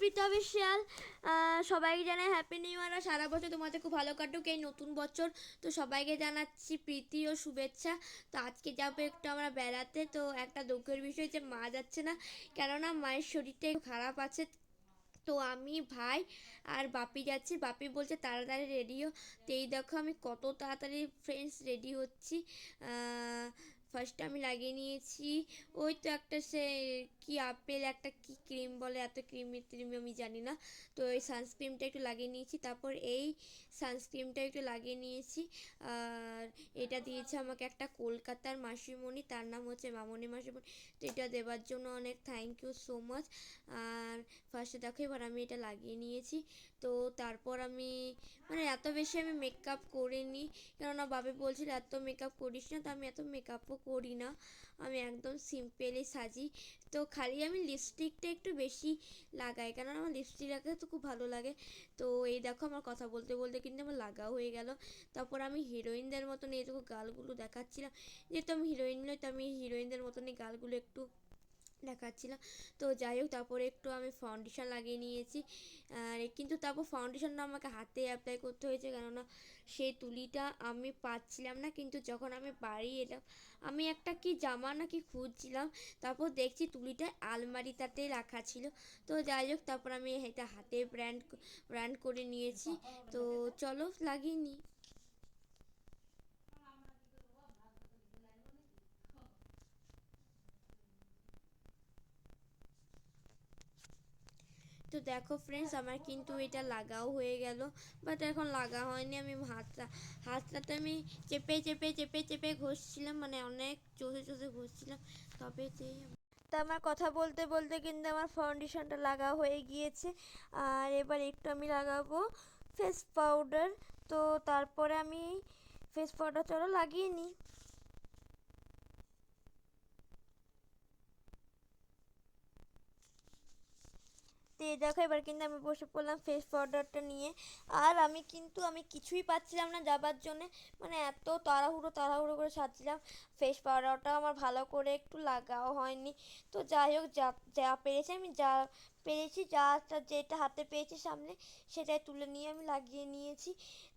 Prita official. সবাইকে জানাই happy new year সারা বছর তোমাদের খুব ভালো কাটুক এই নতুন বছর। তো সবাইকে জানাচ্ছি প্রীতি ও শুভেচ্ছা। তো আজকে যাব একটু আমরা বেড়াতে। তো একটা দুঃখের বিষয় যে মা যাচ্ছে না। কেননা মায়ের শরীরটা খারাপ আছে। তো আমি ভাই আর বাপি যাচ্ছি। বাপি বলছে, তাড়াতাড়ি রেডিও তো এই দেখো আমি কত তাড়াতাড়ি ফ্রেন্ডস রেডি হচ্ছি। ফার্স্ট আমি লাগিয়ে নিয়েছি। ওই তো একটা সে কি আপেল, একটা কি ক্রিম বলে, এত ক্রিমি ট্রিমি আমি জানি না। তো এই সানস্ক্রিমটা একটু লাগিয়ে নিয়েছি। তারপর এই সানস্ক্রিমটা একটু লাগিয়ে নিয়েছি। আর এটা দিয়েছে আমাকে একটা কলকাতার মাসিমণি। তার নাম হচ্ছে মামনি মাসিমণি। তো এটা দেওয়ার জন্য অনেক থ্যাংক ইউ সো মাচ আর ফার্স্টে দেখো, এবার আমি এটা লাগিয়ে নিয়েছি। তো তারপর আমি মানে এত বেশি আমি মেকআপ করিনি। কেননা বাবা বলছিল, এত মেকআপ করিস না। তো আমি এত মেকআপও করি না। আমি একদম সিম্পলি সাজি। তো খালি আমি লিপস্টিকটা একটু বেশি লাগাই। কেননা আমার লিপস্টিক লাগাতে তো খুব ভালো লাগে। তো এই দেখো আমার কথা বলতে বলতে কিন্তু আমার লাগা হয়ে গেল। তারপর আমি হিরোইনদের মতন এই দেখো গালগুলো দেখাচ্ছিলাম। যেহেতু আমি হিরোইন নই, তো আমি হিরোইনদের মতনই গালগুলো একটু দেখাচ্ছিলাম। তো যাই হোক, তারপরে একটু আমি ফাউন্ডেশন লাগিয়ে নিয়েছি। আর কিন্তু তারপর ফাউন্ডেশনটা আমাকে হাতে অ্যাপ্লাই করতে হয়েছে, কেননা সেই তুলিটা আমি পাচ্ছিলাম না। কিন্তু যখন আমি বাড়ি এলাম, আমি একটা কি জামা না কি খুঁজছিলাম, তারপর দেখছি তুলিটা আলমারিটাতে রাখা ছিল। তো যাই হোক, তারপর আমি এটা হাতে ব্র্যান্ড ব্র্যান্ড করে নিয়েছি। তো চলো, লাগিয়ে নিই। তো দেখো ফ্রেন্ডস আমার কিন্তু এটা লাগাও হয়ে গেল বাট এখন লাগা হয়নি, আমি হাতটা, হাতটাতে আমি চেপে চেপে চেপে চেপে ঘষছিলাম মানে অনেক চষে চষে ঘষছিলাম, তবে তো আমার কথা বলতে বলতে কিন্তু আমার ফাউন্ডেশনটা লাগা হয়ে গিয়েছে, আর এবার একটু আমি লাগাবো ফেস পাউডার তো তারপরে আমি ফেস পাউডার চলো লাগিয়ে নিই। এই দেখো, এবার কিন্তু আমি বসে পড়লাম ফেস পাউডারটা নিয়ে। আর আমি কিন্তু, আমি কিছুই পাচ্ছিলাম না যাবার জন্যে। মানে এত তাড়াহুড়ো তাড়াহুড়ো করে সাজছিলাম ফেস পাউডারটা আমার ভালো করে একটু লাগাও হয়নি। তো যাই হোক, যা যা পেরেছি, আমি যা পেরেছি, যা যেটা হাতে পেয়েছি সামনে সেটাই তুলে নিয়ে আমি লাগিয়ে নিয়েছি।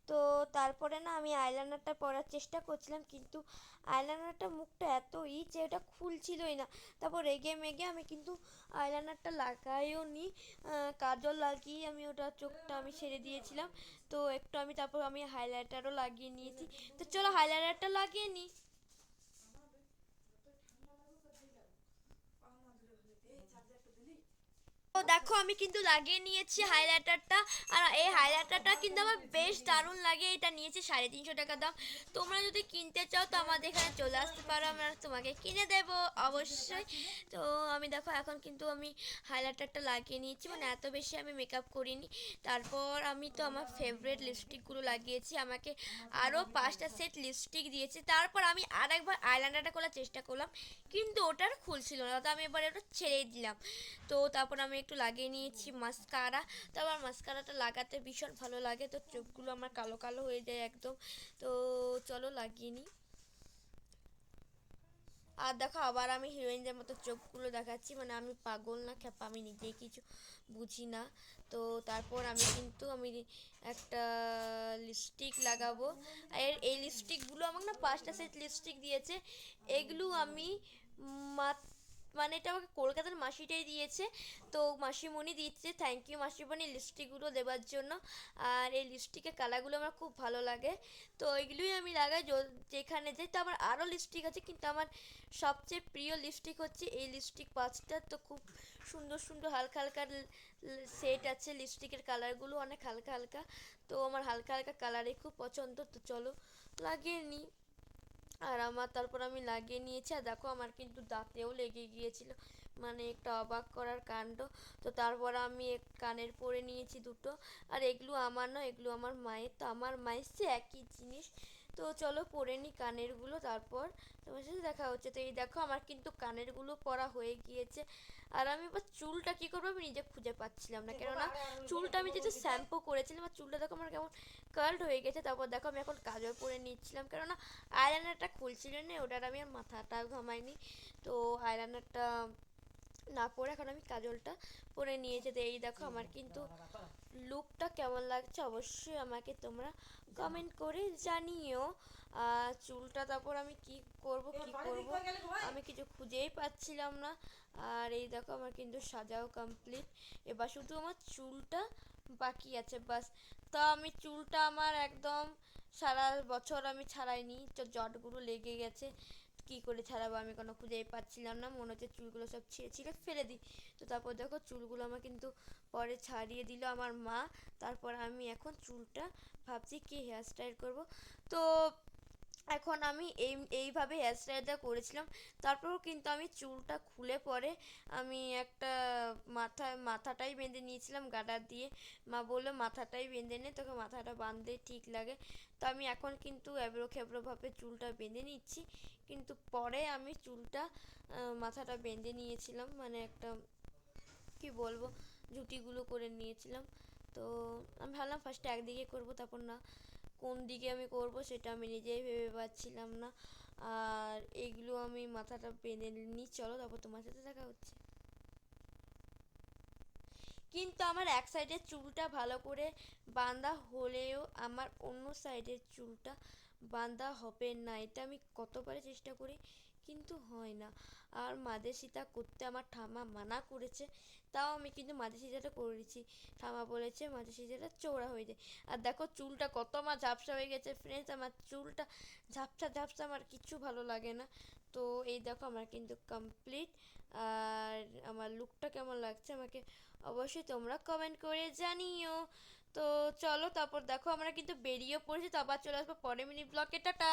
তো তারপরে না আমি আইলাইনারটা পরার চেষ্টা করছিলাম, কিন্তু আইলাইনারটা মুখটা এত ই যে ওটা খুলছিলই না। তারপর রেগে মেগে আমি কিন্তু আইলাইনারটা লাগাইও নি কাজল লাগিয়ে আমি ওটা চোখটা আমি ছেড়ে দিয়েছিলাম। তো একটু আমি তারপর আমি হাইলাইটারও লাগিয়ে নিয়েছি। তো চলো হাইলাইটারটা লাগিয়ে নিই। দেখো, আমি কিন্তু লাগিয়ে নিয়েছি হাইলাইটারটা আর এই হাইলাইটারটা কিন্তু আমার বেশ দারুণ লাগে। এটা নিয়েছি সাড়ে তিনশো টাকা দাম। তোমরা যদি কিনতে চাও, তো আমাদের এখানে চলে আসতে পারো। আমরা তোমাকে কিনে দেবো, অবশ্যই। তো আমি দেখো, এখন কিন্তু আমি হাইলাইটারটা লাগিয়ে নিয়েছি। মানে এত বেশি আমি মেকআপ করিনি। তারপর আমি তো আমার ফেভারিট লিপস্টিকগুলো লাগিয়েছি। আমাকে আরও পাঁচটা সেট লিপস্টিক দিয়েছে। তারপর আমি আর একবার আইলাইনারটা করার চেষ্টা করলাম। কিন্তু ওটার খুলছিল না। তো আমি এবার ওটা ছেড়ে দিলাম। তো তারপর আমি একটু লাগিয়ে নিয়েছি মাস্কারা তো আমার মাস্কারাটা লাগাতে ভীষণ ভালো লাগে। তো চোখগুলো আমার কালো কালো হয়ে যায় একদম। তো চলো লাগিয়ে নিই। আর দেখো, আবার আমি হিরোইনদের মতো চোখগুলো দেখাচ্ছি। মানে আমি পাগল না, খ্যাপা, আমি নিজেই কিছু বুঝি না। তো তারপর আমি কিন্তু আমি একটা লিপস্টিক লাগাবো। আর এই লিপস্টিকগুলো আমাকে না পাঁচটা সেট লিপস্টিক দিয়েছে। এগুলো আমি মাত্র মানে এটা আমাকে কলকাতার মাসিটাই দিয়েছে। তো মাসিমণি দিচ্ছে থ্যাংক ইউ মাসিমণি লিপস্টিকগুলো দেওয়ার জন্য। আর এই লিপস্টিকের কালারগুলো আমার খুব ভালো লাগে। তো ওইগুলোই আমি লাগাই যেখানে যাই। তো আমার আরও লিপস্টিক আছে, কিন্তু আমার সবচেয়ে প্রিয় লিপস্টিক হচ্ছে এই লিপস্টিক পাঁচটা। তো খুব সুন্দর সুন্দর হালকা হালকা সেট আছে লিপস্টিকের কালারগুলো, অনেক হালকা হালকা। তো আমার হালকা হালকা কালারই খুব পছন্দ। তো চলো লাগিয়ে নিই। আর আমার তারপর আমি লাগিয়ে নিয়েছি। আর দেখো আমার কিন্তু দাঁতেও লেগে গিয়েছিল। মানে একটা অবাক করার কাণ্ড। তো তারপর আমি এক কানের পরে নিয়েছি দুটো। আর এগুলো আমার নয়, এগুলো আমার মায়ের। তো আমার মায়ের সে একই জিনিস। তো চলো পরে নিই কানেরগুলো তারপর তোমার সাথে দেখা হচ্ছে। তো এই দেখো আমার কিন্তু কানেরগুলো পরা হয়ে গিয়েছে। আর আমি এবার চুলটা কী করব? আমি নিজে খুঁজে পাচ্ছিলাম না। কেননা চুলটা আমি যেহেতু শ্যাম্পু করেছিলাম আর চুলটা দেখো আমার কেমন কার্ড হয়ে গেছে। তারপর দেখো আমি এখন কাজল পরে নিচ্ছিলাম। কেননা আইলাইনারটা খুলছিল না ওটার আমি আর মাথাটা ঘামাইনি। তো আইলাইনারটা না পরে এখন আমি কাজলটা পরে নিয়ে যেতে এই দেখো আমার কিন্তু লুকটা কেমন লাগছে অবশ্যই আমাকে তোমরা কমেন্ট করে জানিও। চুলটা তারপর আমি কি করব কি করব? আমি কিছু খুঁজেই পাচ্ছিলাম না। আর এই দেখো আমার কিন্তু সাজাও কমপ্লিট এবার শুধু আমার চুলটা বাকি আছে, বাস। তো আমি চুলটা আমার একদম সারা বছর আমি ছাড়াইনি, তো জটগুলো লেগে গেছে। কি করে ছাড়াবো আমি কোনো খুঁজেই পাচ্ছিলাম না। মনে হচ্ছে চুলগুলো সব ছিঁড়ে ছিঁড়ে ফেলে দিই। তো তারপর দেখো চুলগুলো আমার কিন্তু পরে ছাড়িয়ে দিল আমার মা। তারপর আমি এখন চুলটা ভাবছি কি হেয়ার স্টাইল করব। তো এখন আমি এই, এইভাবে হেয়ার স্টাইলটা করেছিলাম। তারপরেও কিন্তু আমি চুলটা খুলে পরে আমি একটা মাথায় মাথাটাই বেঁধে নিয়েছিলাম গাডার দিয়ে। মা বলল, মাথাটাই বেঁধে নে, তোকে মাথাটা বাঁধতে ঠিক লাগে। তো আমি এখন কিন্তু এবড়ো খেবড়োভাবে চুলটা বেঁধে নিচ্ছি। কিন্তু পরে আমি চুলটা মাথাটা বেঁধে নিয়েছিলাম মানে একটা, কি বলব, জুটিগুলো করে নিয়েছিলাম। তো আমি ভাবলাম ফার্স্টে একদিকে করব, তারপর না। কোন দিকে আমি করব সেটা আমি নিজেই ভেবে পাচ্ছিলাম না। আর এগুলো আমি মাথাটা পেনে নিই। চলো তারপর তোমার সাথে দেখা হচ্ছে। কিন্তু আমার এক সাইডের চুলটা ভালো করে বাঁধা হলেও আমার অন্য সাইডের চুলটা বাঁধা হবে না। এটা আমি কতবারই চেষ্টা করি কিন্তু হয় না। আর মাঝে সীতা করতে আমার ঠাম্মা মানা করেছে, তাও আমি কিন্তু সিজাটা করেছি। ঠাম্মা বলেছে সিজাটা চৌড়া হয়ে যায়। আর দেখো চুলটা কত আমার ঝাপসা হয়ে গেছে। ফ্রেন্ডস আমার চুলটা ঝাপসা ঝাপসা আমার কিচ্ছু ভালো লাগে না। তো এই দেখো আমার কিন্তু কমপ্লিট আর আমার লুকটা কেমন লাগছে আমাকে অবশ্যই তোমরা কমেন্ট করে জানিও। তো চলো তারপর দেখো আমরা কিন্তু বেরিয়ে পড়েছি তো আবার চলে আসব পরে মিনি ব্লকে টাটা!